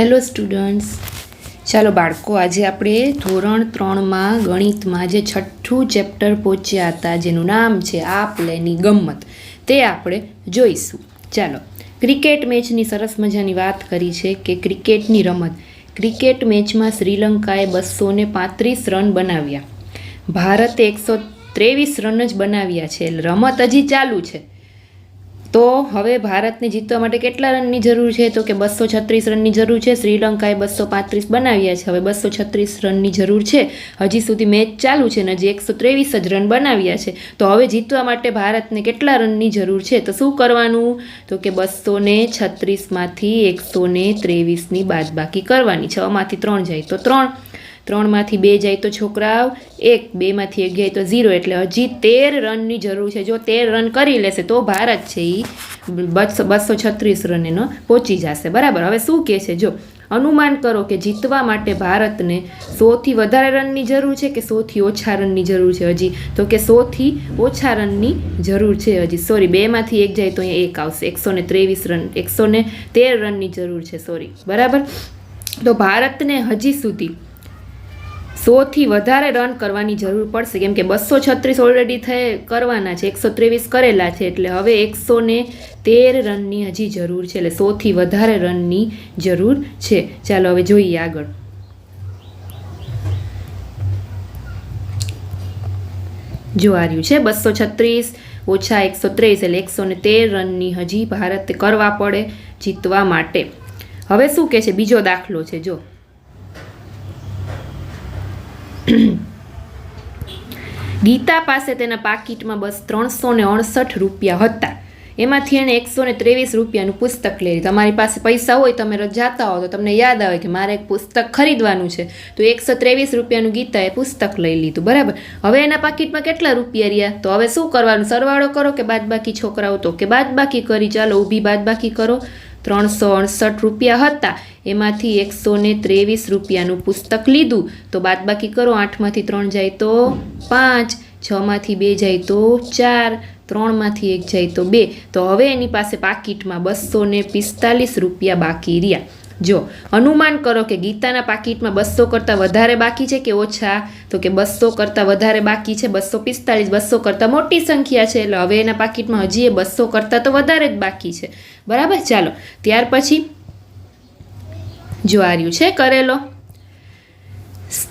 Hello students ચાલો બાળકો, આજે આપણે ધોરણ ત્રણમાં ગણિતમાં જે છઠ્ઠું ચેપ્ટર પહોંચ્યા હતા, જેનું નામ છે આપ લેની ગમ્મત, તે આપણે જોઈશું. ચાલો ક્રિકેટ મેચની સરસ મજાની વાત કરી છે કે ક્રિકેટની રમત. ક્રિકેટ મેચમાં શ્રીલંકાએ બસો ને પાંત્રીસ રન બનાવ્યા. ભારતે એકસો ત્રેવીસ રન જ બનાવ્યા છે. રમત હજી ચાલુ છે. તો હવે ભારતને જીતવા માટે કેટલા રનની જરૂર છે? તો કે બસો છત્રીસ રનની જરૂર છે. શ્રીલંકાએ બસો પાંત્રીસ બનાવ્યા છે. હવે બસો છત્રીસ રનની જરૂર છે. હજી સુધી મેચ ચાલુ છે ને હજી એકસો ત્રેવીસ જ રન બનાવ્યા છે. તો હવે જીતવા માટે ભારતને કેટલા રનની જરૂર છે? તો શું કરવાનું? તો કે બસો ને છત્રીસમાંથી એકસો ને ત્રેવીસની બાદબાકી કરવાની છમાંથી ત્રણ જાય તો ત્રણ. ત્રણમાંથી બે જાય તો છોકરાઓ એક, બેમાંથી એક જાય તો ઝીરો. એટલે હજી તેર રનની જરૂર છે. જો તેર રન કરી લેશે તો ભારત છે એ બસો બસો છત્રીસ રન એનો પહોંચી જશે. બરાબર? હવે શું કહે છે? જો, અનુમાન કરો કે જીતવા માટે ભારતને સોથી વધારે રનની જરૂર છે કે સોથી ઓછા રનની જરૂર છે હજી? તો કે સોથી ઓછા રનની જરૂર છે હજી? સોરી બેમાંથી એક જાય તો અહીંયા એક આવશે. એકસો ને ત્રેવીસ રન, એકસો ને તેર રનની જરૂર છે. સોરી બરાબર? તો ભારતને હજી સુધી સોથી વધારે રન કરવાની જરૂર પડશે. કેમ કે બસો છત્રીસ ઓલરેડી થઈ કરવાના છે. એકસો ત્રેવીસ કરેલા છે. એટલે હવે એકસો ને તેર રનની હજી જરૂર છે. એટલે સોથી વધારે રનની જરૂર છે. ચાલો હવે જોઈએ આગળ. જો આ રહ્યું છે, બસો છત્રીસ ઓછા એકસો ત્રેવીસ એટલે એકસો ને તેર રનની હજી ભારતે કરવા પડે જીતવા માટે. હવે શું કહે છે? બીજો દાખલો છે. જો ગીતા પાસે તેના પાકીટમાં બસ ત્રણસો ને અડસઠ રૂપિયા હતા. એમાંથી એણે એકસો ને ત્રેવીસ રૂપિયાનું પુસ્તક લઈ તમારી પાસે પૈસા હોય, તમે જાતા હો, તો તમને યાદ આવે કે મારે એક પુસ્તક ખરીદવાનું છે. તો એકસો ત્રેવીસ રૂપિયાનું ગીતાએ પુસ્તક લઈ લીધું. બરાબર? હવે એના પાકીટમાં કેટલા રૂપિયા રહ્યા? તો હવે શું કરવાનું? સરવાળો કરો કે બાદબાકી છોકરાઓ તો કે બાદબાકી કરી? ચાલો, ઊભી બાદબાકી કરો. ત્રણસો અડસઠ રૂપિયા હતા. એમાંથી એકસો ને ત્રેવીસ રૂપિયાનું પુસ્તક લીધું. તો બાદબાકી કરો, આઠમાંથી ત્રણ જાય તો પાંચ, છમાંથી બે જાય તો ચાર, ત્રણમાંથી એક જાય તો બે. તો હવે એની પાસે પાકીટમાં બસો ને પિસ્તાલીસ રૂપિયા બાકી રહ્યા. જો, અનુમાન કરો કે ગીતાના પાકીટમાં બસો કરતાં વધારે બાકી છે કે ઓછા? તો કે બસો કરતાં વધારે બાકી છે બસો પિસ્તાળીસ બસો કરતાં મોટી સંખ્યા છે, એટલે હવે એના પાકીટમાં હજી એ બસો કરતાં તો વધારે જ બાકી છે. બરાબર? ચાલો, ત્યાર પછી જો આ છે, કરેલો.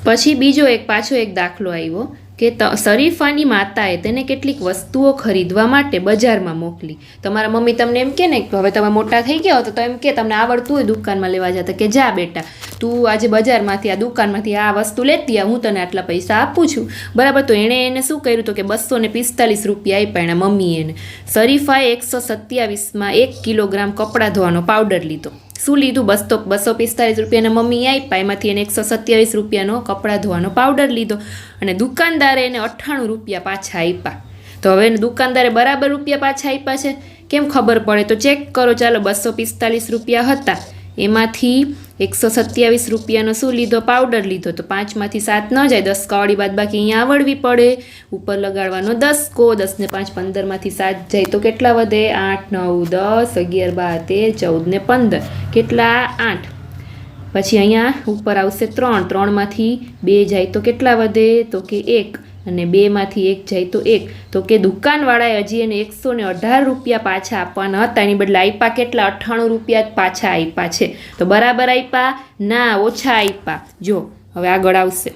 પછી બીજો એક, પાછો એક દાખલો આવ્યો. કે શરીફાની માતાએ તેને કેટલીક વસ્તુઓ ખરીદવા માટે બજારમાં મોકલી. તમારા મમ્મી તમને એમ કે ને હવે તમે મોટા થઈ ગયા હો, તો એમ કે તમને આવડતું હોય દુકાનમાં લેવા જતા કે જા બેટા, તું આજે બજારમાંથી આ દુકાનમાંથી આ વસ્તુ લેતી આ હું તને આટલા પૈસા આપું છું. બરાબર, તો એણે એને શું કર્યું તો કે બસો ને પિસ્તાલીસ રૂપિયા આપ્યા એના મમ્મીએ એને. શરીફાએ એકસો સત્યાવીસમાં એક કિલોગ્રામ કપડાં ધોવાનો પાવડર લીધો. શું લીધું? બસ બસો પિસ્તાલીસ રૂપિયાના મમ્મી આપ્યા. એમાંથી એને એકસો સત્યાવીસ રૂપિયાનો કપડાં ધોવાનો પાવડર લીધો અને દુકાનદારે એને અઠ્ઠાણું રૂપિયા પાછા આપ્યા. તો હવે એને દુકાનદારે બરાબર રૂપિયા પાછા આપ્યા છે? કેમ ખબર પડે? તો ચેક કરો, ચાલો બસો પિસ્તાલીસ રૂપિયા હતા. એમાંથી એકસો સત્યાવીસ રૂપિયાનો શું લીધો પાવડર લીધો તો પાંચમાંથી સાત ન જાય, દસ કાવાળી બાદ બાકી અહીંયા આવડવી પડે. ઉપર લગાડવાનો દસ કો, દસને પાંચ પંદરમાંથી સાત જાય તો કેટલા વધે? આઠ, નવ, દસ, અગિયાર, બાર, તેર ચૌદ ને પંદર. કેટલા? આઠ. પછી અહીંયા ઉપર આવશે ત્રણ. ત્રણમાંથી બે જાય તો કેટલા વધે? તો કે એક. અને બેમાંથી એક જાય તો એક. તો કે દુકાનવાળાએ હજી એને એકસો ને અઢાર રૂપિયા પાછા આપવાના હતા. એની બદલે આપ્યા કેટલા? અઠ્ઠાણું રૂપિયા પાછા આપ્યા છે. તો બરાબર આપ્યા ના, ઓછા આપ્યા જો, હવે આગળ આવશે.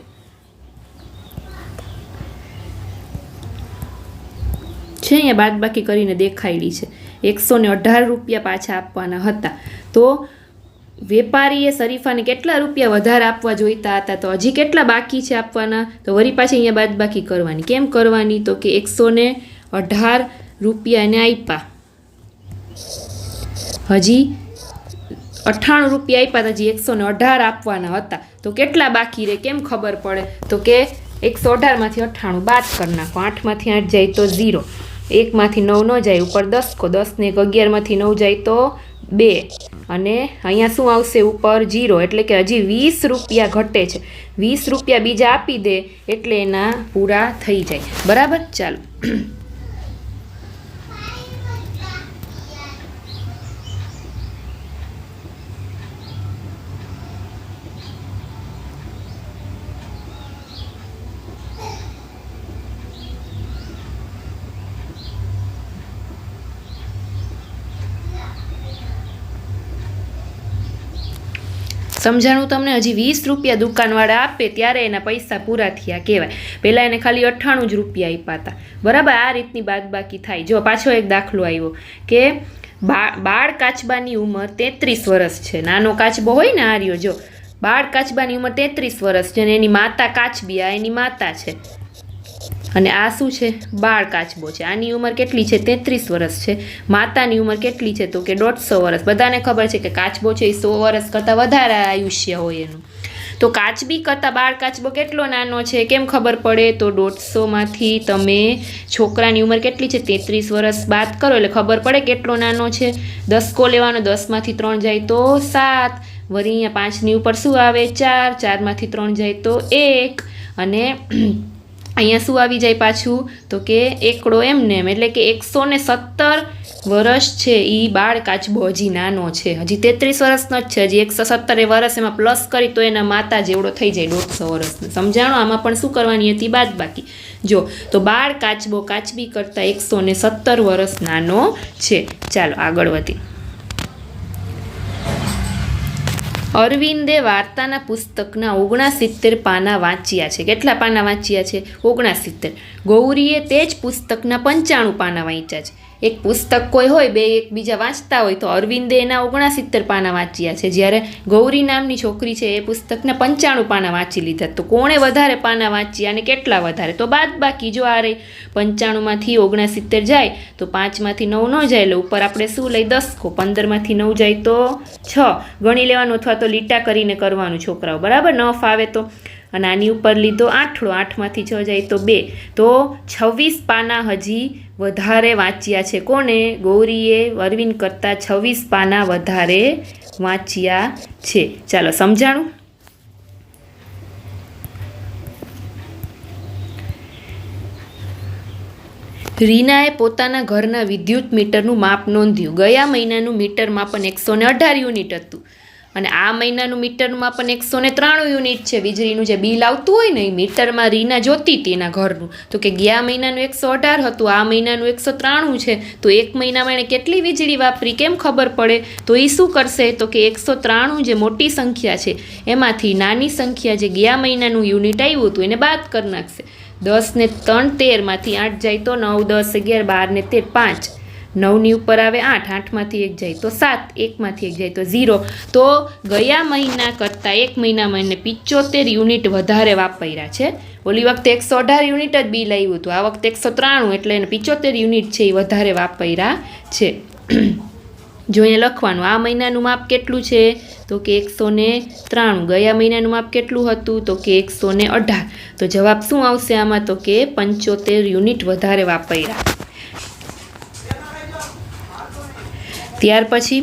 છે અહીંયા બાદબાકી કરીને દેખાયેલી છે. એકસો ને અઢાર રૂપિયા પાછા આપવાના હતા. તો વેપારીએ શરીફાને કેટલા રૂપિયા વધારે આપવા જોઈતા હતા? તો હજી કેટલા બાકી છે આપવાના? તો વરી પાછી અહીંયા બાદબાકી કરવાની. કેમ કરવાની? તો કે એકસો ને અઢાર રૂપિયા એને આપ્યા હજી અઠ્ઠાણું રૂપિયા આપ્યા હજી એકસો ને અઢાર આપવાના હતા. તો કેટલા બાકી રહે? કેમ ખબર પડે? તો કે એકસો અઢારમાંથી અઠ્ઠાણું બાદ કરી નાખો. આઠમાંથી આઠ જાય તો ઝીરો. એકમાંથી નવ ન જાય, ઉપર દસ કો દસ ને એક અગિયારમાંથી નવ જાય તો બે. અને અહીંયા શું આવશે ઉપર? જીરો એટલે કે હજી વીસ રૂપિયા ઘટે છે. વીસ રૂપિયા બીજા આપી દે એટલે એના પૂરા થઈ જાય. બરાબર? ચાલો. સમજાણું તમને હજી વીસ રૂપિયા દુકાનવાળા આપે ત્યારે એના પૈસા પૂરા થયા કહેવાય. પહેલાં એને ખાલી અઠ્ઠાણું જ રૂપિયા આપ્યા બરાબર, આ રીતની બાદબાકી થાય. જો પાછો એક દાખલો આવ્યો કે બાળ કાચબાની ઉંમર તેત્રીસ વર્ષ છે. નાનો કાચબો હોય ને આ રહ્યો જો. બાળ કાચબાની ઉંમર તેત્રીસ વર્ષ છે અને એની માતા કાચબી આ એની માતા છે. અને આ શું છે? બાળ કાચબો છે. આની ઉંમર કેટલી છે? તેત્રીસ વર્ષ છે. માતાની ઉંમર કેટલી છે તો કે દોઢસો વર્ષ બધાને ખબર છે કે કાચબો છે એ સો વર્ષ કરતાં વધારે આયુષ્ય હોય એનું. તો કાચબી કરતાં બાળ કાચબો કેટલો નાનો છે? કેમ ખબર પડે? તો દોઢસોમાંથી તમે છોકરાની ઉંમર કેટલી છે? તેત્રીસ વર્ષ બાદ કરો એટલે ખબર પડે કેટલો નાનો છે. દસકો લેવાનો, દસમાંથી ત્રણ જાય તો સાત. વળી અહીંયા પાંચની ઉપર શું આવે? ચાર. ચારમાંથી ત્રણ જાય તો એક. અને અહીંયા શું આવી જાય પાછું? તો કે એકડો એમને એમ, એટલે કે એકસો ને સત્તર વર્ષ છે એ બાળ કાચબો હજી નાનો છે. હજી તેત્રીસ વર્ષનો જ છે, હજી એકસો સત્તરે વર્ષ એમાં પ્લસ કરી તો એના માતા જેવડો થઈ જાય દોઢસો વર્ષનો સમજાણો? આમાં પણ શું કરવાની હતી બાદ બાકી. જો, તો બાળ કાચબો કાચબી કરતાં એકસો ને સત્તર વર્ષ નાનો છે. ચાલો આગળ વધી. અરવિંદે વાર્તાના પુસ્તકના ઓગણસિત્તેર પાના વાંચ્યા છે. કેટલા પાના વાંચ્યા છે? ઓગણસિત્તેર. ગૌરીએ તે જ પુસ્તકના પંચાણું પાના વાંચ્યા છે. એક પુસ્તક કોઈ હોય, બે એકબીજા વાંચતા હોય, તો અરવિંદે એના ઓગણસિત્તેર પાના વાંચ્યા છે. જ્યારે ગૌરી નામની છોકરી છે, એ પુસ્તકના પંચાણું પાના વાંચી લીધા. તો કોણે વધારે પાના વાંચ્યા અને કેટલા વધારે? તો બાદ બાકી જો આ રહી પંચાણુંમાંથી ઓગણસિત્તેર જાય, તો પાંચમાંથી નવ ન જાય. એટલે ઉપર આપણે શું લઈ? દસકો પંદરમાંથી નવ જાય તો છ. ગણી લેવાનું અથવા તો લીટા કરીને કરવાનું છોકરાઓ. બરાબર? ન ફાવે તો અને આની ઉપર લીધો આઠડો આઠમાંથી છ જાય તો બે. તો છવ્વીસ પાના હજી વધારે વાંચ્યા છે. કોને ગૌરીએ અરવિંદ કરતાં છવ્વીસ પાના વધારે વાંચ્યા છે. ચાલો સમજાણું? રીનાએ પોતાના ઘરના વિદ્યુત મીટરનું માપ નોંધ્યું. ગયા મહિનાનું મીટર માપન એકસો ને અઢાર યુનિટ હતું. અને આ મહિનાનું મીટરમાં પણ એકસો ને ત્રાણું યુનિટ છે. વીજળીનું જે બિલ આવતું હોય ને, એ મીટરમાં રીના જોતી હતી એના ઘરનું. તો કે ગયા મહિનાનું એકસો અઢાર હતું, આ મહિનાનું એકસો ત્રાણું છે. તો એક મહિનામાં એણે કેટલી વીજળી વાપરી, કેમ ખબર પડે? તો એ શું કરશે? તો કે એકસો ત્રાણું જે મોટી સંખ્યા છે, એમાંથી નાની સંખ્યા જે ગયા મહિનાનું યુનિટ આવ્યું હતું, એને બાદ કરી નાખશે. દસ ને ત્રણ તેરમાંથી આઠ જાય તો નવ, દસ, અગિયાર, બાર ને તેર, પાંચ. નવની ઉપર આવે આઠ, આઠમાંથી એક જાય તો સાત, એકમાંથી એક જાય તો ઝીરો. તો ગયા મહિના કરતાં એક મહિનામાં એને પિચોતેર યુનિટ વધારે વાપર્યા છે. ઓલી વખતે એકસો અઢાર યુનિટ જ બિલ આવ્યું હતું. આ વખતે એકસો ત્રાણું એટલે એને પિચોતેર યુનિટ છે એ વધારે વાપર્યા છે. જો અહીંયા લખવાનું, આ મહિનાનું માપ કેટલું છે? તો કે એકસો ને ત્રાણું. ગયા મહિનાનું માપ કેટલું હતું? તો કે એકસો ને અઢાર. તો જવાબ શું આવશે આમાં? તો કે પંચોતેર યુનિટ વધારે વાપર્યા. ત્યાર પછી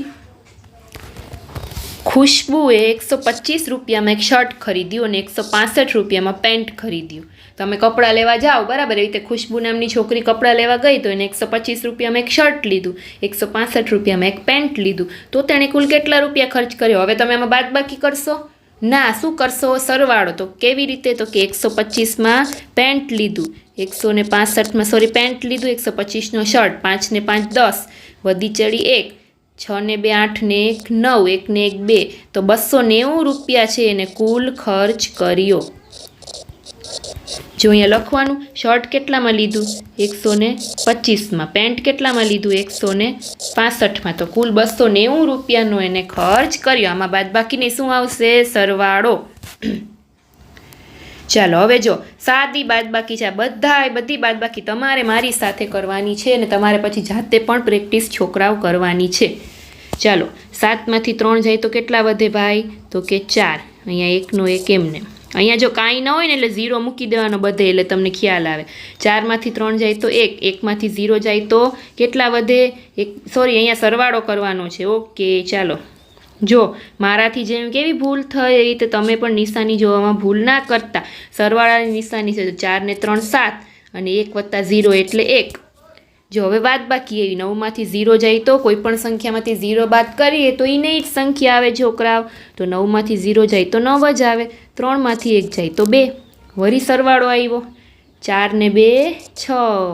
ખુશ્બુએ એકસો પચીસ રૂપિયામાં એક શર્ટ ખરીદ્યું અને એકસો પાસઠ રૂપિયામાં પેન્ટ ખરીદ્યું. તમે કપડાં લેવા જાઓ, બરાબર? એવી રીતે ખુશ્બુ નામની છોકરી કપડાં લેવા ગઈ તો એને એકસો પચીસ રૂપિયામાં એક શર્ટ લીધું, એકસો પાસઠ રૂપિયામાં એક પેન્ટ લીધું. તો તેણે કુલ કેટલા રૂપિયા ખર્ચ કર્યો? હવે તમે એમાં બાદબાકી કરશો? ના, શું કરશો? સરવાળો. તો કેવી રીતે? તો કે એકસો પચીસમાં પેન્ટ લીધું, એકસો ને પાસઠમાં, સોરી, પેન્ટ લીધું, એકસો પચીસનો શર્ટ, પાંચ ને પાંચ દસ, વધી ચડી એક છ ને બે આઠ ને એક નવ, એક ને એક બે. તો બસો નેવું રૂપિયા છે એને કુલ ખર્ચ કર્યો. જો અહીંયા લખવાનું, શર્ટ કેટલામાં લીધું? એકસો ને પચીસમાં. પેન્ટ કેટલામાં લીધું? એકસો ને પાસઠમાં. તો કુલ બસો નેવું રૂપિયાનો એને ખર્ચ કર્યો. આમાં બાદ બાકીની શું આવશે? સરવાળો. ચાલો, હવે જો, સાદી બાદબાકી છે બધાય, બધી બાદબાકી તમારે મારી સાથે કરવાની છે અને તમારે પછી જાતે પણ પ્રેક્ટિસ છોકરાઓ કરવાની છે. ચાલો, સાતમાંથી ત્રણ જાય તો કેટલા વધે ભાઈ? તો કે ચાર. અહીંયા એકનો એક એમને. અહીંયા જો કાંઈ ન હોય ને એટલે ઝીરો મૂકી દેવાનો બધે, એટલે તમને ખ્યાલ આવે. ચારમાંથી ત્રણ જાય તો એક, એકમાંથી ઝીરો જાય તો કેટલા વધે? એક સોરી અહીંયા સરવાળો કરવાનો છે. ઓકે, ચાલો. જો, મારાથી જેમ કેવી ભૂલ થઈ એવી રીતે તમે પણ નિશાની જોવામાં ભૂલ ના કરતા. સરવાળાની નિશાની છે તો ચારને ત્રણ સાત અને એક વત્તા ઝીરો એટલે એક. જો, હવે બાદ બાકી એવી, નવમાંથી ઝીરો જાય તો કોઈ પણ સંખ્યામાંથી ઝીરો બાદ કરીએ તો એને જ સંખ્યા આવે છોકરાઓ. તો નવમાંથી ઝીરો જાય તો નવ જ આવે, ત્રણમાંથી એક જાય તો બે. વરી સરવાળો આવ્યો. ચાર ને બે, છ,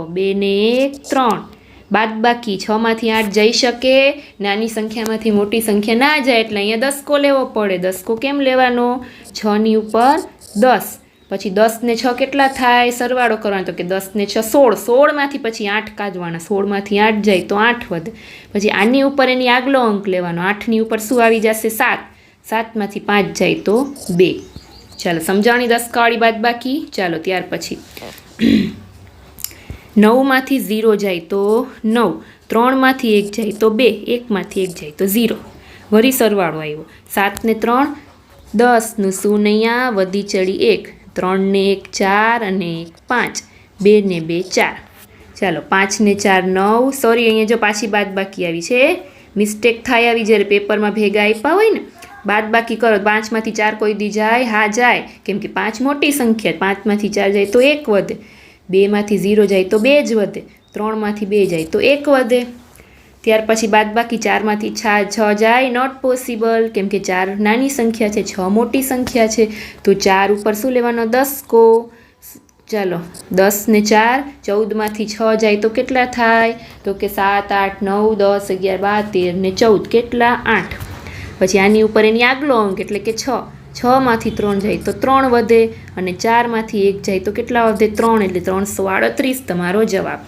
બે ને એક, ત્રણ. બાદબાકી છમાંથી આઠ જઈ શકે, નાની સંખ્યામાંથી મોટી સંખ્યા ના જાય એટલે અહીંયા દસકો લેવો પડે. દસકો કેમ લેવાનો? છની ઉપર દસ. પછી દસ ને છ કેટલા થાય? સરવાળો કરવાનો. તો કે દસ ને છ સોળ. સોળમાંથી પછી આઠ કાઢવાના. સોળમાંથી આઠ જાય તો આઠ વધે. પછી આની ઉપર એની આગલો અંક લેવાનો. આઠની ઉપર શું આવી જશે? સાત. સાતમાંથી પાંચ જાય તો બે. ચાલો સમજાવણી દસકાવાળી બાદ બાકી ચાલો, ત્યાર પછી. નવમાંથી ઝીરો જાય તો નવ, ત્રણમાંથી એક જાય તો બે, એકમાંથી એક જાય તો ઝીરો. વરી સરવાળો આવ્યો. સાત ને ત્રણ, દસનું અહીંયા વધી ચડી એક. ત્રણને એક ચાર અને એક પાંચ. બે ને બે ચાર. ચાલો, પાંચને ચાર નવ. સોરી અહીંયા જો પાછી બાદ બાકી આવી છે. મિસ્ટેક થાય આવી જ્યારે પેપરમાં ભેગા આપ્યા હોય ને. બાદ બાકી કરો. પાંચમાંથી ચાર કોઈ દી જાય, હા જાય. કેમ કે પાંચ મોટી સંખ્યા. પાંચમાંથી ચાર જાય તો એક વધે. બેમાંથી ઝીરો જાય તો બે જ વધે, ત્રણમાંથી બે જાય તો એક વધે. ત્યાર પછી બાદ બાકી ચારમાંથી છ છ જાય નોટ પોસિબલ કેમ કે ચાર નાની સંખ્યા છે, છ મોટી સંખ્યા છે, તો ચાર ઉપર શું લેવાનો? દસ કો. ચાલો, દસ ને ચાર, ચૌદમાંથી છ જાય તો કેટલા થાય? તો કે સાત, આઠ, નવ, દસ, અગિયાર, બાર, તેર ને ચૌદ, કેટલા? આઠ. પછી આની ઉપર એની આગલો અંક એટલે કે છ. છમાંથી ત્રણ જાય તો ત્રણ વધે અને ચારમાંથી એક જાય તો કેટલા વધે ત્રણ? એટલે ત્રણસો આડત્રીસ તમારો જવાબ.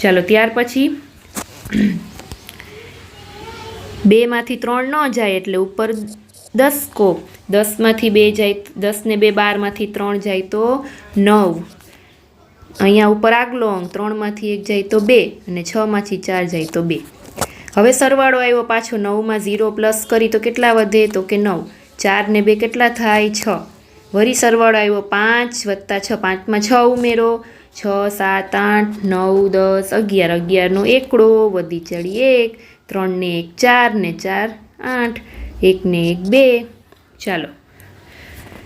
ચાલો, ત્યાર પછી બેમાંથી ત્રણ ન જાય એટલે ઉપર દસ કો. દસમાંથી બે જાય દસ ને બે બારમાંથી ત્રણ જાય તો નવ. અહીંયા ઉપર આગલો અંક, ત્રણમાંથી એક જાય તો બે અને છમાંથી ચાર જાય તો બે. હવે સરવાળો આવ્યો પાછો નવમાં ઝીરો પ્લસ કરી તો કેટલા વધે? તો કે નવ. ચાર ને બે કેટલા થાય? છ. વરી સરવાળો આવ્યો પાંચ વત્તા છ, પાંચમાં છ ઉમેરો. છ, સાત, આઠ, નવ, દસ, અગિયાર. અગિયારનો એકડો, વધી ચડી એક. ત્રણ ને એક, ચાર ને ચાર, આઠ. એક ને એક, બે. ચાલો.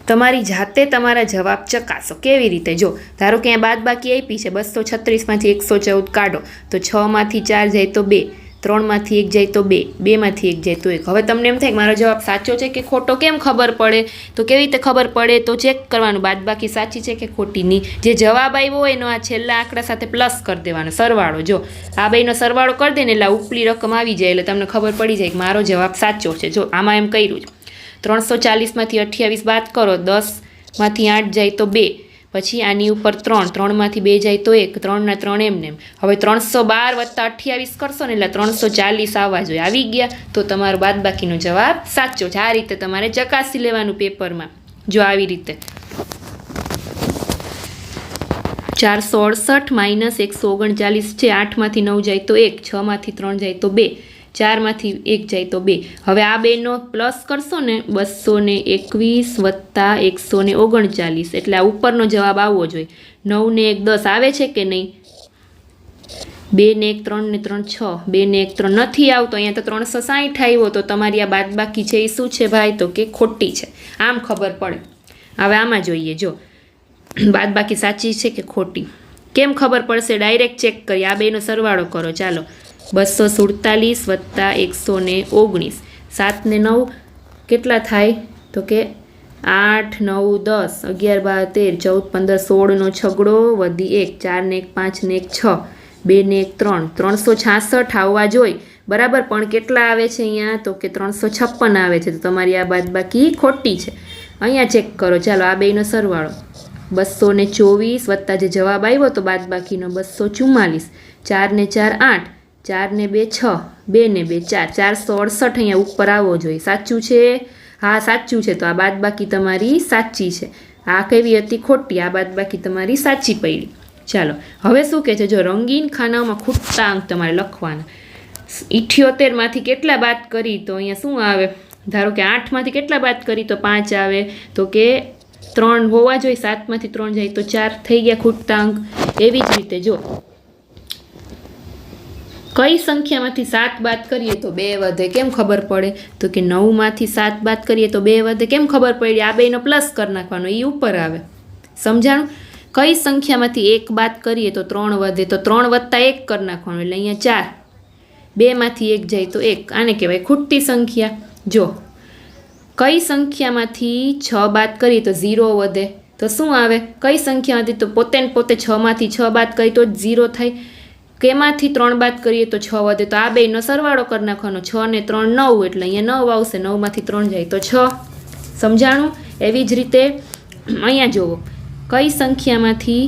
તમારી જાતે તમારા જવાબ ચકાસો. કેવી રીતે? જો, ધારો કે અહીંયા બાદ બાકી આપી છે, બસો છત્રીસમાંથી એકસો ચૌદ કાઢો. તો છમાંથી ચાર જાય તો બે. ત્રણમાંથી એક જાય તો બે, બેમાંથી એક જાય તો એક. હવે તમને એમ થાય કે મારો જવાબ સાચો છે કે ખોટો, કેમ ખબર પડે? તો કેવી રીતે ખબર પડે? તો ચેક કરવાનું. બાદ બાકી સાચી છે કે ખોટીની જે જવાબ આવ્યો હોય એનો આ છેલ્લા આંકડા સાથે પ્લસ કરી દેવાનો. સરવાળો, જો. આ બેનો સરવાળો કરી દે ને એટલે ઉપલી રકમ આવી જાય એટલે તમને ખબર પડી જાય કે મારો જવાબ સાચો છે. જો, આમાં એમ કર્યું છે. ત્રણસો ચાલીસમાંથી અઠ્યાવીસ બાદ કરો. દસમાંથી આઠ જાય તો બે. પછી આની ઉપર ત્રણ, ત્રણમાંથી બે જાય તો એક ત્રણના ત્રણ એમ. હવે ત્રણસો બાર વત્તા અઠ્યાવીસ કરશો ને એટલે ત્રણસો ચાલીસ આવવા જોઈએ. આવી ગયા તો તમારો બાદબાકીનો જવાબ સાચો છે. આ રીતે તમારે ચકાસી લેવાનું પેપરમાં. જો આવી રીતે. ચારસો અડસઠ માઇનસ એકસો ઓગણચાલીસ છે. આઠમાંથી નવ જાય તો એક, છમાંથી ત્રણ જાય તો બે. ચારમાંથી એક જાય તો બે. હવે આ બેનો પ્લસ કરશો ને બસો ને એકવીસ વત્તા એકસો ને ઓગણચાલીસ. એટલે આ ઉપરનો જવાબ આવવો જોઈએ. નવ ને એક દસ આવે છે કે નહીં? બે ને એક ત્રણ ને ત્રણ છ. બે ને એક ત્રણ નથી આવતો, અહીંયા તો ત્રણસો સાહીઠ આવ્યો, તો તમારી આ બાદબાકી છે એ શું છે ભાઈ? તો કે ખોટી છે. આમ ખબર પડે. હવે આમાં જોઈએ, જો. બાદબાકી સાચી છે કે ખોટી? કેમ ખબર પડશે? ડાયરેક્ટ ચેક કરી. આ બેનો સરવાળો કરો. ચાલો. બસો સુડતાલીસ વત્તા એકસો ને ઓગણીસ. સાત ને નવ કેટલા થાય? તો કે આઠ, નવ, દસ, અગિયાર, બાર, તેર, ચૌદ, પંદર સોળનો છગડો, વધી એક, ચાર ને એક, પાંચ ને એક, છ, બે ને એક, ત્રણ. ત્રણસો છાસઠ આવવા જોઈએ બરાબર, પણ કેટલા આવે છે અહીંયા? તો કે ત્રણસો છપ્પન આવે છે. તો તમારી આ બાદ બાકી ખોટી છે. અહીંયા ચેક કરો. ચાલો, આ બેનો સરવાળો. બસો ને ચોવીસ વત્તા જે જવાબ આવ્યો તો બાદ બાકીનો બસો ચુમ્માલીસ ચાર ને ચાર, આઠ. ચાર ને બે, છ. બે ને બે, ચાર. ચારસો અડસઠ અહીંયા ઉપર આવવો જોઈએ. સાચું છે? હા, સાચું છે. તો આ બાદ બાકી તમારી સાચી છે. આ કેવી હતી? ખોટી. આ બાદ બાકી તમારી સાચી પડી. ચાલો. હવે શું કહે છે? જો રંગીન ખાનાઓમાં ખૂટતા અંક તમારે લખવાના. ઇઠ્યોતેરમાંથી કેટલા બાદ કરી? તો અહીંયા શું આવે? ધારો કે આઠમાંથી કેટલા બાદ કરી? તો પાંચ આવે. તો કે ત્રણ હોવા જોઈએ. સાતમાંથી ત્રણ જાય તો ચાર થઈ ગયા ખૂટતા અંક. એવી જ રીતે જો કઈ સંખ્યામાંથી સાત બાદ કરીએ તો બે વધે? કેમ ખબર પડે? તો કે નવમાંથી સાત બાદ કરીએ તો બે વધે. કેમ ખબર પડી? આ બેનો પ્લસ કરી નાખવાનો એ ઉપર આવે. સમજાણું? કઈ સંખ્યામાંથી એક બાદ કરીએ તો ત્રણ વધે? તો ત્રણ વત્તા એક કરી નાખવાનું, એટલે અહીંયા ચાર. બેમાંથી એક જાય તો એક. આને કહેવાય ખૂટતી સંખ્યા. જો, કઈ સંખ્યામાંથી છ બાદ કરીએ તો ઝીરો વધે? તો શું આવે? કઈ સંખ્યામાંથી? તો પોતે ને પોતે છમાંથી છ બાદ કરી તો જ ઝીરો થાય. કેમાંથી ત્રણ બાદ કરીએ તો છ વધે. તો આ બેયનો સરવાળો કરી નાખવાનો. છ ને ત્રણ નવ એટલે અહીંયા નવ આવશે. નવમાંથી ત્રણ જાય તો છ. સમજાણું? એવી જ રીતે અહીંયા જુઓ. કઈ સંખ્યામાંથી?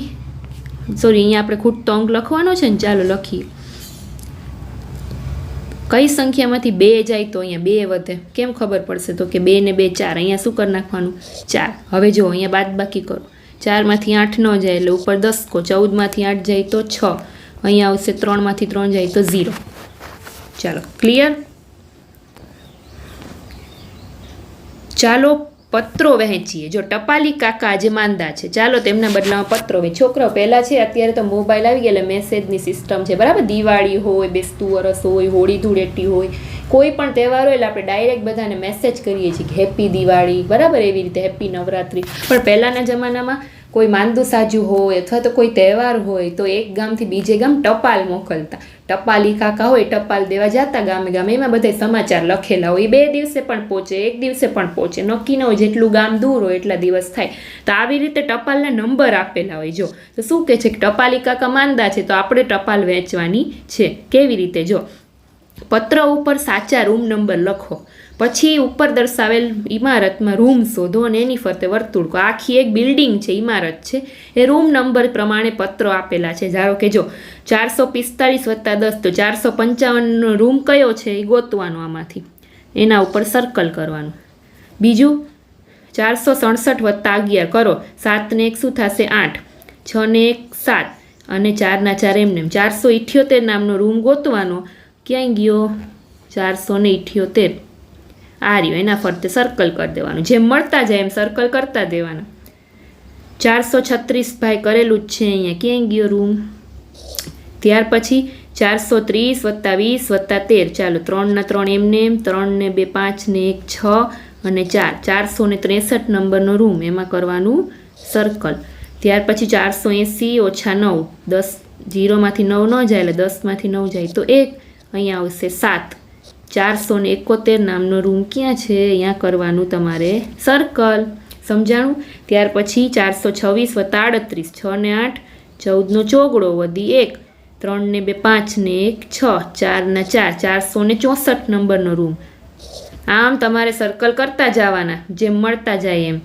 સોરી અહીંયા આપણે ખૂટતો અંક લખવાનો છે ને, ચાલો લખીએ. કઈ સંખ્યામાંથી બે જાય તો અહીંયા બે વધે? કેમ ખબર પડશે? તો કે બે ને બે ચાર. અહીંયા શું કરી નાખવાનું? ચાર. હવે જો અહીંયા બાદ બાકી કરો. ચારમાંથી આઠ ન જાય એટલે ઉપર દસ કો ચૌદમાંથી આઠ જાય તો છ. અહીંયા આવશે ત્રણમાંથી ત્રણ જાય તો ઝીરો. ચાલો ક્લિયર ચાલો પત્રો વહેંચીએ. જો ટપાલી કાકા આજે માંદા છે, ચાલો તેમના બદલામાં પત્રો વે છોકરાઓ પહેલાં છે, અત્યારે તો મોબાઈલ આવી ગયા એટલે મેસેજની સિસ્ટમ છે. બરાબર? દિવાળી હોય, બેસતું વરસ હોય, હોળી ધૂળેટી હોય, કોઈ પણ તહેવાર હોય એટલે આપણે ડાયરેક્ટ બધાને મેસેજ કરીએ છીએ કે હેપી દિવાળી. બરાબર? એવી રીતે હેપી નવરાત્રિ. પણ પહેલાંના જમાનામાં કોઈ માંદુ સાજુ હોય અથવા તો કોઈ તહેવાર હોય, તો એક ગામથી બીજે ગામ ટપાલ મોકલતા. ટપાલી કાકા હોય, ટપાલ દેવા જતા ગામે ગામે. એમાં બધા સમાચાર લખેલા હોય. એ બે દિવસે પણ પહોંચે, એક દિવસે પણ પહોંચે. નક્કી ન હોય જેટલું ગામ દૂર હોય એટલા દિવસ થાય. તો આવી રીતે ટપાલના નંબર આપેલા હોય. જો, તો શું કહે છે કે ટપાલી કાકા માંદા છે, તો આપણે ટપાલ વેચવાની છે. કેવી રીતે? જો, પત્ર ઉપર સાચા રૂમ નંબર લખો. પછી ઉપર દર્શાવેલ ઇમારતમાં રૂમ શોધો અને એની ફરતે વર્તુળ કો. આખી એક બિલ્ડિંગ છે ઇમારત છે. એ રૂમ નંબર પ્રમાણે પત્રો આપેલા છે. ધારો કે જો ચારસો પિસ્તાળીસ વત્તા દસ, તો ચારસો પંચાવનનો રૂમ કયો છે એ ગોતવાનો આમાંથી. એના ઉપર સર્કલ કરવાનું. બીજું, ચારસો સડસઠ વત્તા અગિયાર કરો. સાતને એક શું થશે? આઠ. છ ને એક સાત. અને ચારના ચાર એમને એમ. ચારસો ઇઠ્યોતેર નામનો રૂમ ગોતવાનો. ક્યાંય ગયો? ચારસો ને ઇઠ્યોતેર. આ રહ્યો, એના ફરતે સર્કલ કરી દેવાનું. જેમ મળતા જાય એમ સર્કલ કરતા દેવાના. ચારસો છત્રીસ ભાઈ કરેલું જ છે અહીંયા. ક્યાંય ગયો રૂમ ત્યાર પછી ચારસો ત્રીસ વત્તા વીસ વત્તા તેર. ચાલો ત્રણના ત્રણ એમને એમ ત્રણને બે પાંચને એક છ અને ચાર. ચારસો ને ત્રેસઠ નંબરનો રૂમ એમાં કરવાનું સર્કલ ત્યાર પછી ચારસો એંસી ઓછા નવ. દસ જીરોમાંથી નવ ન જાય એટલે દસમાંથી નવ જાય તો એક. અહીંયા આવશે સાત. ચારસો ને એકોતેર નામનો રૂમ ક્યાં છે? અહીંયા કરવાનું તમારે સર્કલ સમજાણું? ત્યાર પછી ચારસો છવ્વીસ વત્તા આડત્રીસ, છ ને આઠ, ચૌદનો ચોગડો વધી એક, ત્રણ ને બે પાંચ ને એક, છ ચારના ચાર, ચારસો ને ચોસઠ નંબરનો રૂમ. આમ તમારે સર્કલ કરતા જવાના, જેમ મળતા જાય એમ.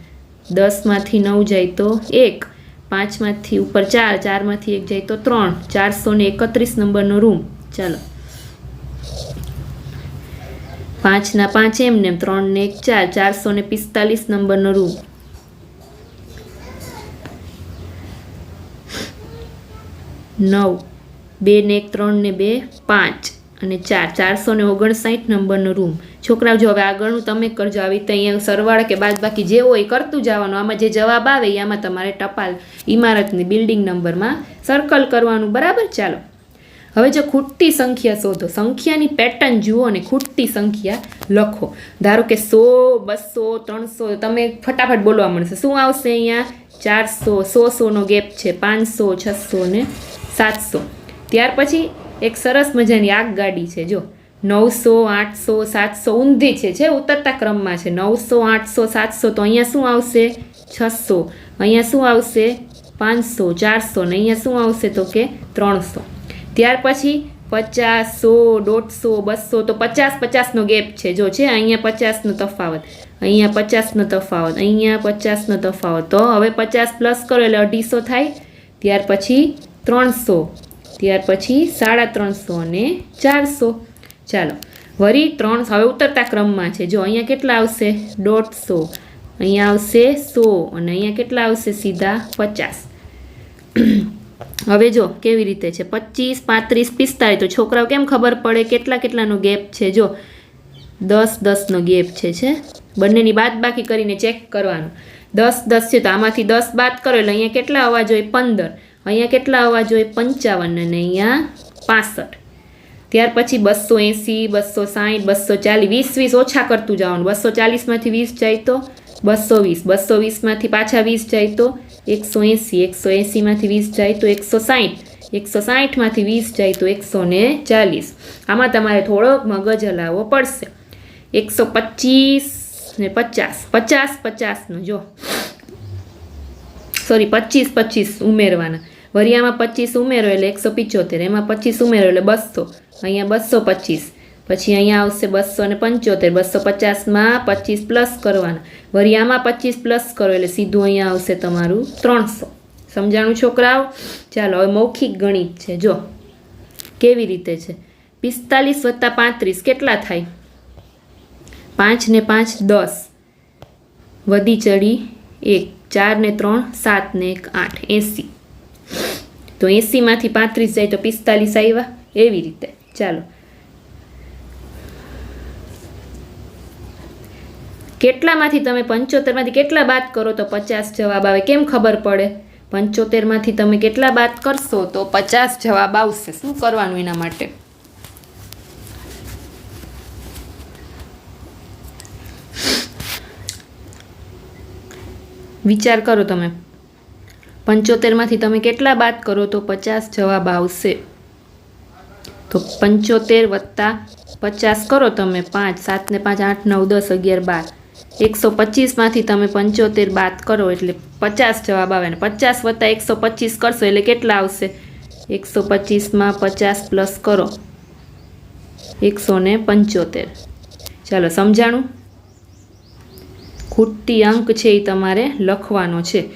દસમાંથી નવ જાય તો એક, પાંચમાંથી ઉપર ચાર, ચારમાંથી એક જાય તો ત્રણ, ચારસો એકત્રીસ નંબરનો રૂમ. ચાલો. પાંચના પાંચ એમ ત્રણ ને એક ચાર, ચારસો ને પિસ્તાલીસ નંબરનો રૂમ નવ બે ને એક ત્રણ ને બે, પાંચ અને ચાર, ચારસો ને ઓગણસાઠ નંબરનો રૂમ છોકરાઓ, જો હવે આગળનું તમે કરજો. આવી રીતે અહીંયા સરવાળા કે બાદ બાકી જે હોય કરતું જવાનું. આમાં જે જવાબ આવે એ આમાં તમારે ટપાલ ઇમારતની બિલ્ડિંગ નંબરમાં સર્કલ કરવાનું. બરાબર? ચાલો. હવે જો ખૂટતી સંખ્યા શોધો, સંખ્યાની પેટર્ન જુઓ અને ખૂટતી સંખ્યા લખો. ધારો કે સો, બસો, ત્રણસો, તમે ફટાફટ બોલવા મળશે. શું આવશે અહીંયા? ચારસો, સો, સોનો ગેપ છે, પાંચસો, છસો ને સાતસો. ત્યાર પછી એક સરસ મજાની આગગાડી છે, જો. નવસો, આઠસો, સાતસો ઊંધી છે, જે ઉતરતા ક્રમમાં છે. નવસો, આઠસો, સાતસો, તો અહીંયા શું આવશે? છસો. અહીંયા શું આવશે? પાંચસો, ચારસો. ને અહીંયા શું આવશે તો કે? ત્રણસો. ત્યાર પછી પચાસ સો દોઢસો, બસો, તો પચાસ પચાસનો ગેપ છે. જો છે, અહીંયા પચાસનો તફાવત, અહીંયા પચાસનો તફાવત, અહીંયા પચાસનો તફાવત. તો હવે પચાસ પ્લસ કરો એટલે અઢીસો થાય. ત્યાર પછી ત્રણસો, ત્યાર પછી સાડા ત્રણસો અને ચારસો. ચાલો, વરી ત્રણ, હવે ઉતરતા ક્રમમાં છે. જો, અહીંયા કેટલા આવશે? દોઢસો. અહીંયા આવશે સો અને અહીંયા કેટલા આવશે? સીધા પચાસ. હવે જો, કેવી રીતે છે? પચીસ પાંત્રીસ, પિસ્તાળીસ. તો છોકરાઓ કેમ ખબર પડે? કેટલા કેટલાનો ગેપ છે? જો, દસ દસનો ગેપ છે છે? બંનેની બાદ બાકી કરીને ચેક કરવાનું. દસ દસ છે, તો આમાંથી દસ બાદ કરો, એટલે અહીંયા કેટલા આવવા જોઈએ પંદર. અહીંયા કેટલા આવવા જોઈએ પંચાવન અને અહીંયા પાસઠ. ત્યાર પછી બસો એંસી, બસો સાહીઠ, બસો ચાલીસ. વીસ વીસ ઓછા કરતું જવાનું. બસો ચાલીસમાંથી વીસ જાય તો બસો વીસ. બસો વીસમાંથી પાછા વીસ જાય તો એકસો એંસી, એકસો એંસીમાંથી વીસ જાય તો એકસો સાઠ એકસો સાઠમાંથી વીસ જાય તો એકસો ને ચાલીસ. આમાં તમારે થોડોક મગજ હલાવવો પડશે. એકસો પચીસ ને પચાસ. પચાસ, પચાસનો, જો. સોરી પચીસ પચીસ ઉમેરવાના. વરિયામાં પચીસ ઉમેરો એટલે એકસો પિચોતેર, એમાં પચીસ ઉમેરો એટલે બસો. અહીંયા બસો પચીસ. પછી અહીંયા આવશે બસો ને પંચોતેર, બસો પચાસમાં પચીસ પ્લસ કરવાના. વરિયામાં પચીસ પ્લસ કરો એટલે સીધું અહીંયા આવશે તમારું ત્રણસો. સમજાણું છોકરાઓ? ચાલો, હવે મૌખિક ગણિત છે. જો, કેવી રીતે છે? પિસ્તાલીસ વત્તા પાંત્રીસ કેટલા થાય? પાંચ ને પાંચ દસ. વધી ચડી એક, ચાર ને ત્રણ, સાત ને એક, આઠ, એંસી. તો એંસીમાંથી પાંત્રીસ જાય તો પિસ્તાલીસ આવ્યા. એવી રીતે. ચાલો કેટલામાંથી તમે પંચોતેરમાંથી કેટલા બાદ કરો તો પચાસ જવાબ આવે? કેમ ખબર પડે? પંચોતેરમાંથી તમે કેટલા બાદ કરશો તો પચાસ જવાબ આવશે. શું કરવાનું એના માટે? વિચાર કરો તમે. પંચોતેરમાંથી તમે કેટલા બાદ કરો તો પચાસ જવાબ આવશે. તો પંચોતેર વત્તા પચાસ કરો તમે પાંચ, સાત ને પાંચ, આઠ, નવ, દસ, અગિયાર, બાર. એકસો પચીસમાંથી તમે પંચોતેર બાદ કરો એટલે પચાસ જવાબ આવે ને પચાસ વત્તા એકસો પચીસ કરશો એટલે કેટલા આવશે? એકસો પચીસમાં પચાસ પ્લસ કરો. એકસો ને પંચોતેર. ચાલો સમજાણું? ખૂટતી અંક છે એ તમારે લખવાનો છે.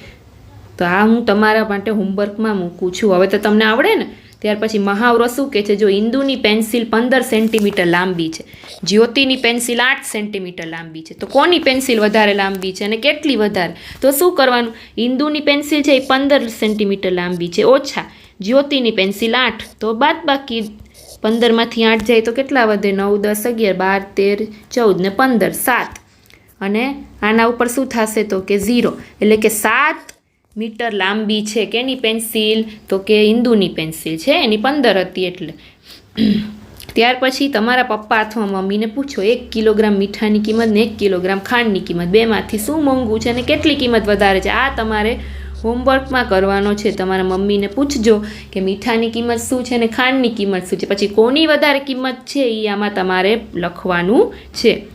તો આ હું તમારા માટે હોમવર્કમાં મૂકું છું. હવે તો તમને આવડે ને? ત્યાર પછી મહાવરો શું કહે છે? જો ઇન્દુની પેન્સિલ પંદર સેન્ટીમીટર લાંબી છે, જ્યોતિની પેન્સિલ આઠ સેન્ટીમીટર લાંબી છે, તો કોની પેન્સિલ વધારે લાંબી છે અને કેટલી વધારે? તો શું કરવાનું? ઇન્દુની પેન્સિલ છે એ પંદર સેન્ટીમીટર લાંબી છે, ઓછા. જ્યોતિની પેન્સિલ આઠ, તો બાદ બાકી પંદરમાંથી આઠ જાય તો કેટલા વધે? નવ, દસ, અગિયાર, બાર, તેર, ચૌદ ને પંદર, સાત. અને આના ઉપર શું થશે તો કે ઝીરો, એટલે કે સાત મીટર લાંબી છે કેની પેન્સિલ? તો કે હિન્દુની પેન્સિલ છે, એની પંદર હતી એટલે. ત્યાર પછી તમારા પપ્પા અથવા મમ્મીને પૂછો, એક કિલોગ્રામ મીઠાની કિંમત ને એક કિલોગ્રામ ખાંડની કિંમત, બેમાંથી શું મોંઘું છે અને કેટલી કિંમત વધારે છે? આ તમારે હોમવર્કમાં કરવાનો છે, તમારા મમ્મીને પૂછજો કે મીઠાની કિંમત શું છે અને ખાંડની કિંમત શું છે. પછી કોની વધારે કિંમત છે એ આમાં તમારે લખવાનું છે.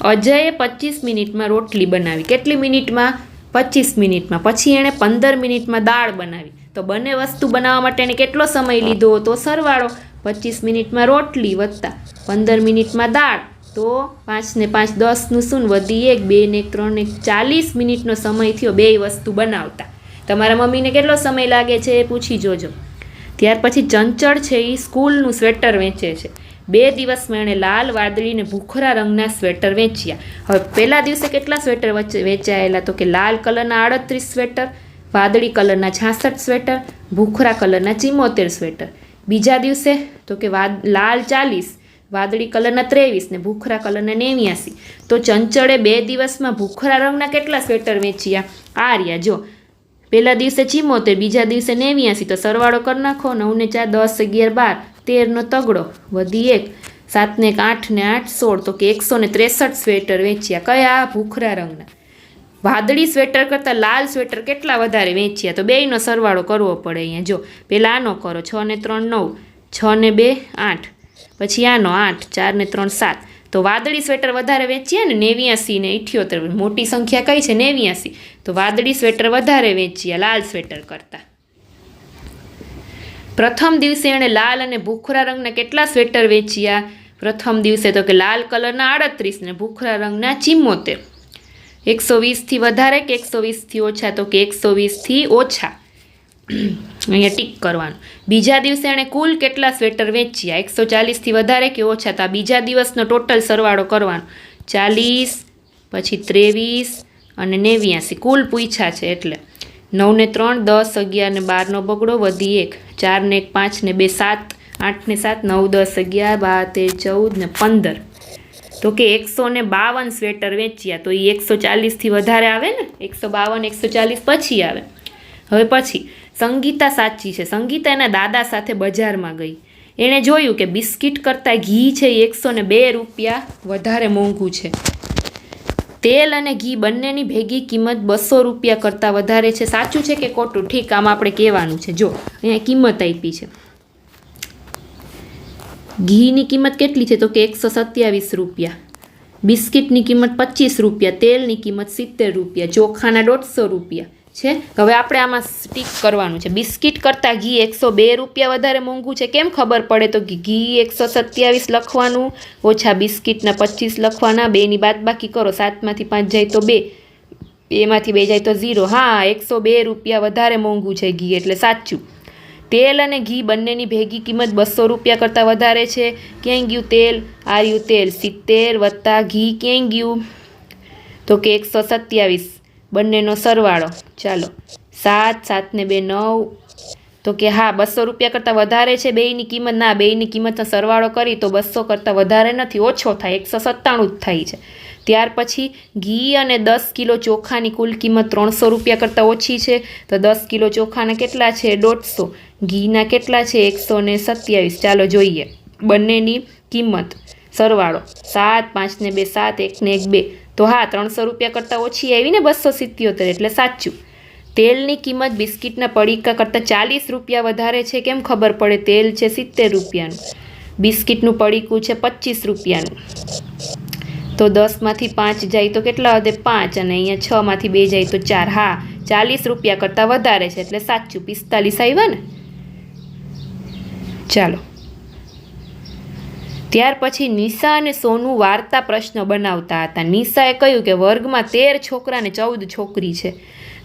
અજયે પચીસ મિનિટમાં રોટલી બનાવી. કેટલી મિનિટમાં? પચીસ મિનિટમાં. પછી એણે પંદર મિનિટમાં દાળ બનાવી. તો બંને વસ્તુ બનાવવા માટે એણે કેટલો સમય લીધો તો સરવાળો. પચીસ મિનિટમાં રોટલી વત્તા પંદર મિનિટમાં દાળ. તો પાંચ ને પાંચ દસનું શું વધી એક, બે ને ત્રણ ને ચાલીસ મિનિટનો સમય થયો બે વસ્તુ બનાવતા. તમારા મમ્મીને કેટલો સમય લાગે છે એ પૂછી જોજો. ત્યાર પછી ચંચળ છે એ સ્કૂલનું સ્વેટર વેચે છે. બે દિવસ એણે લાલ વાદળી ને ભૂખરા રંગના સ્વેટર વેચ્યા. હવે પહેલા દિવસે કેટલા સ્વેટર વેચાયેલા? તો કે લાલ કલરના આડત્રીસ સ્વેટર, વાદળી કલરના છાસઠ સ્વેટર, ભૂખરા કલરના ચિમોતેર સ્વેટર. બીજા દિવસે તો કે વાદ, લાલ ચાલીસ, વાદળી કલરના ત્રેવીસ ને ભૂખરા કલરના નેવ્યાસી. તો ચંચળે બે દિવસમાં ભૂખરા રંગના કેટલા સ્વેટર વેચ્યા? આ રહ્યા જો. પહેલા દિવસે ચિમોતેર, બીજા દિવસે નેવ્યાસી. તો સરવાળો કરી નાખો નવ ને ચાર, દસ, અગિયાર, બાર. તેરનો તગડો, વધી એક, સાતને એક આઠ ને આઠ, સોળ, તો કે એકસો ને ત્રેસઠ સ્વેટર વેચ્યા. કયા? ભૂખરા રંગના. વાદળી સ્વેટર કરતાં લાલ સ્વેટર કેટલા વધારે વેચ્યા? તો બેયનો સરવાળો કરવો પડે અહીંયા. જો પહેલાં આનો કરો. છ ને ત્રણ નવ, છ ને બે, આઠ. પછી આનો આઠ, ચાર ને ત્રણ, સાત. તો વાદળી સ્વેટર વધારે વેચ્યા ને નેવ્યાસી ને ઇઠ્યોતેર. મોટી સંખ્યા કઈ છે? નેવ્યાસી. તો વાદળી સ્વેટર વધારે વેચ્યા લાલ સ્વેટર કરતાં. પ્રથમ દિવસે એણે લાલ અને ભૂખરા રંગના કેટલા સ્વેટર વેચ્યા? પ્રથમ દિવસે તો કે લાલ કલરના આડત્રીસ ને ભૂખરા રંગના ચિમ્મોતેર. એકસો વીસથી વધારે કે એકસો વીસથી ઓછા? તો કે એકસો વીસથી ઓછા. અહીંયા ટીક કરવાનું. બીજા દિવસે એણે કુલ કેટલા સ્વેટર વેચ્યા? એકસો ચાલીસથી વધારે કે ઓછા? તો બીજા દિવસનો ટોટલ સરવાળો કરવાનો. ચાલીસ, પછી ત્રેવીસ અને નેવ્યાસી. કુલ પૂછા છે એટલે. નવને ત્રણ, દસ, અગિયાર ને બારનો બગડો વધી એક. ચાર ને એક પાંચ ને બે, સાત આઠ ને સાત, નવ, દસ, અગિયાર, બાર, તેર, ચૌદ ને પંદર. તો કે એકસો ને બાવન સ્વેટર વેચ્યા. તો એ એકસો ચાલીસથી વધારે આવે ને? એકસો બાવન, એકસો ચાલીસ પછી આવે. હવે પછી, સંગીતા સાચી છે. સંગીતા એના દાદા સાથે બજારમાં ગઈ. એણે જોયું કે બિસ્કિટ કરતાં ઘી છે એ એકસો ને બે રૂપિયા વધારે મોંઘું છે. તેલ અને ઘી બંનેની ભેગી કિંમત બસો રૂપિયા કરતાં વધારે છે. સાચું છે કે ખોટું? ઠીક, આમ આપણે કહેવાનું છે. જો, અહીંયા કિંમત આપી છે. ઘીની કિંમત કેટલી છે? તો કે એકસો સત્યાવીસ રૂપિયા. બિસ્કિટની કિંમત પચીસ રૂપિયા. તેલની કિંમત સિત્તેર રૂપિયા. ચોખાના દોઢસો રૂપિયા. છે? હવે આપણે આમાં સ્ટીક કરવાનું છે. બિસ્કિટ કરતાં ઘી એકસો બે રૂપિયા વધારે મોંઘું છે. કેમ ખબર પડે તો ઘી એકસો સત્યાવીસ લખવાનું, ઓછા બિસ્કિટના પચીસ લખવાના, બેની બાદબાકી કરો. સાતમાંથી પાંચ જાય તો બે, બેમાંથી બે જાય તો ઝીરો. હા, એકસો બે રૂપિયા વધારે મોંઘું છે ઘી, એટલે સાચું. તેલ અને ઘી બંનેની ભેગી કિંમત બસો રૂપિયા કરતાં વધારે છે. ક્યાંય ગયું તેલ? આર્યું તેલ. સિત્તેર વત્તા ઘી ક્યાંય ગયું? તો કે એકસો સત્યાવીસ. બંનેનો સરવાળો. ચાલો. સાત સાતને બે, નવ. તો કે હા, બસો રૂપિયા કરતાં વધારે છે બેયની કિંમત. ના, બેયની કિંમતનો સરવાળો કરી તો બસો કરતાં વધારે નથી. ઓછો થાય. એકસો સત્તાણું જ થાય છે. ત્યાર પછી ઘી અને દસ કિલો ચોખાની કુલ કિંમત ત્રણસો રૂપિયા કરતાં ઓછી છે. તો દસ કિલો ચોખાના કેટલા છે? દોઢસો. ઘીના કેટલા છે? એકસો ને સત્યાવીસ. ચાલો જોઈએ. બંનેની કિંમત. સરવાળો. સાત પાંચને બે, સાત એકને એક, બે. તો હા, ત્રણસો રૂપિયા કરતાં ઓછી આવી ને બસો સિત્યોતેર, એટલે સાચું. તેલની કિંમત બિસ્કિટના પડીકા કરતાં ચાલીસ રૂપિયા વધારે છે, કેમ ખબર પડે? તેલ છે સિત્તેર રૂપિયાનું. બિસ્કિટનું પડીકું છે પચીસ રૂપિયાનું. તો દસમાંથી પાંચ જાય તો કેટલા વધે? પાંચ, અને અહીંયા છમાંથી બે જાય તો ચાર. હા, ચાલીસ રૂપિયા કરતાં વધારે છે, એટલે સાચું. પિસ્તાલીસ આવ્યા ને? ચાલો. ત્યાર પછી નિશા અને સોનું વાર્તા પ્રશ્ન બનાવતા હતા. નિશાએ કહ્યું કે વર્ગમાં તેર છોકરા અને ચૌદ છોકરી છે.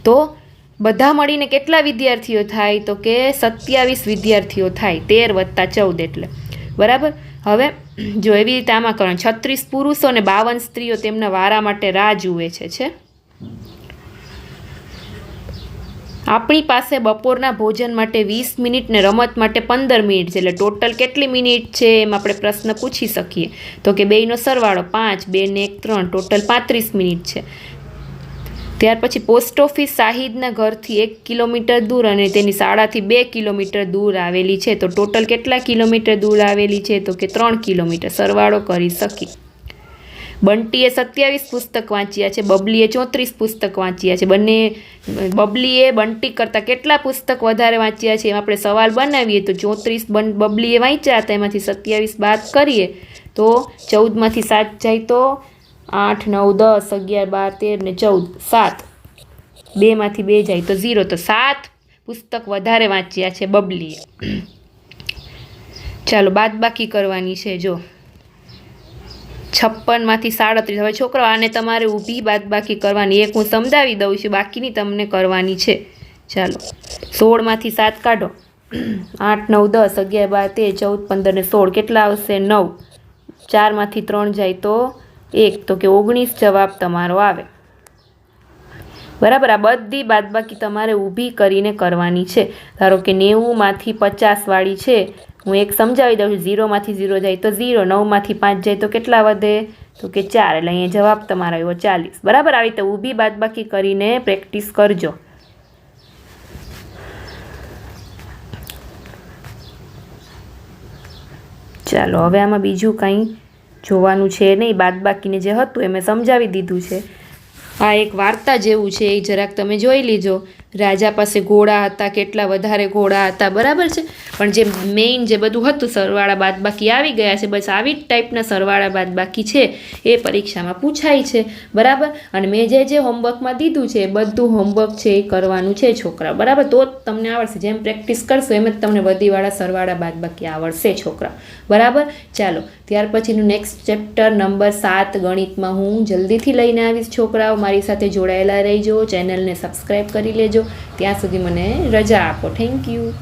તો બધા મળીને કેટલા વિદ્યાર્થીઓ થાય? તો કે સત્યાવીસ વિદ્યાર્થીઓ થાય. તેર વત્તા ચૌદ એટલે. બરાબર? હવે જો એવી રીતે આમાં કરવાનું છત્રીસ પુરુષો અને બાવન સ્ત્રીઓ તેમના વારા માટે રાહ જુએ છે છે? આપણી પાસે બપોરના ભોજન માટે વીસ મિનિટ ને રમત માટે પંદર મિનિટ છે. એટલે ટોટલ કેટલી મિનિટ છે એમ આપણે પ્રશ્ન પૂછી શકીએ. તો કે બેયનો સરવાળો પાંચ, બે ને એક, ત્રણ, ટોટલ પાંત્રીસ મિનિટ છે. ત્યાર પછી પોસ્ટ ઓફિસ શાહિદના ઘરથી એક કિલોમીટર દૂર અને તેની શાળાથી બે કિલોમીટર દૂર આવેલી છે. તો ટોટલ કેટલા કિલોમીટર દૂર આવેલી છે? તો કે ત્રણ કિલોમીટર. સરવાળો કરી શકી બંટીએ સત્યાવીસ પુસ્તક વાંચ્યા છે, બબલીએ ચોત્રીસ પુસ્તક વાંચ્યા છે. બંને, બબલીએ બંટી કરતાં કેટલા પુસ્તક વધારે વાંચ્યા છે એમ આપણે સવાલ બનાવીએ તો ચોત્રીસ બન, બબલીએ વાંચ્યા હતા, એમાંથી સત્યાવીસ બાદ કરીએ તો ચૌદમાંથી સાત જાય તો આઠ, નવ, દસ, અગિયાર, બાર, તેર ને ચૌદ, સાત. બેમાંથી બે જાય તો ઝીરો. તો સાત પુસ્તક વધારે વાંચ્યા છે બબલીએ. ચાલો, બાદબાકી કરવાની છે, જો. છપ્પનમાંથી સાડત્રીસ. હવે છોકરો, આને તમારે ઊભી બાદબાકી કરવાની. એક હું સમજાવી દઉં છું, બાકીની તમને કરવાની છે. ચાલો, સોળમાંથી સાત કાઢો. આઠ, નવ, દસ, અગિયાર, બાર, તેર, ચૌદ, પંદર ને સોળ. કેટલા આવશે? નવ. ચારમાંથી ત્રણ જાય તો એક. તો કે ઓગણીસ જવાબ તમારો આવે. બરાબર, આ બધી બાદબાકી તમારે ઊભી કરીને કરવાની છે. ધારો કે નેવુંમાંથી પચાસવાળી છે હું એક સમજાવી દઉં છું, ઝીરોમાંથી ઝીરો જાય તો ઝીરો, નવમાંથી પાંચ જાય તો કેટલા વધે? તો કે ચાર, એટલે અહીંયા જવાબ તમારો આવ્યો ચાલીસ. બરાબર? આવી રીતે ઊભી બાદબાકી કરીને પ્રેક્ટિસ કરજો. ચાલો, હવે આમાં બીજું કંઈ જોવાનું છે નહીં. બાદબાકીને જે હતું, એ મેં સમજાવી દીધું છે. આ એક વાર્તા જેવું છે, એ જરાક તમે જોઈ લીજો. રાજા પાસે ઘોડા હતા, કેટલા વધારે ઘોડા હતા, બરાબર છે? પણ જે મેઇન જે બધું હતું, સરવાળા બાદબાકી આવી ગયા છે, બસ આવી જ ટાઈપના સરવાળા બાદબાકી છે, એ પરીક્ષામાં પૂછાય છે, બરાબર? અને મેં જે જે હોમવર્કમાં દીધું છે, એ બધું હોમવર્ક છે, એ કરવાનું છે છોકરા, બરાબર? તો જ તમને આવડશે, જેમ પ્રેક્ટિસ કરશો, એમ જ તમને વધીવાળા સરવાળા બાદબાકી આવડશે છોકરા, બરાબર? ચાલો, ત્યાર પછીનું નેક્સ્ટ ચેપ્ટર નંબર સાત ગણિતમાં હું જલ્દીથી લઈને આવીશ છોકરાઓ, મારી સાથે જોડાયેલા રહીજો ચેનલને સબસ્ક્રાઈબ કરી લેજો ત્યાં સુધી મને રજા આપો. Thank you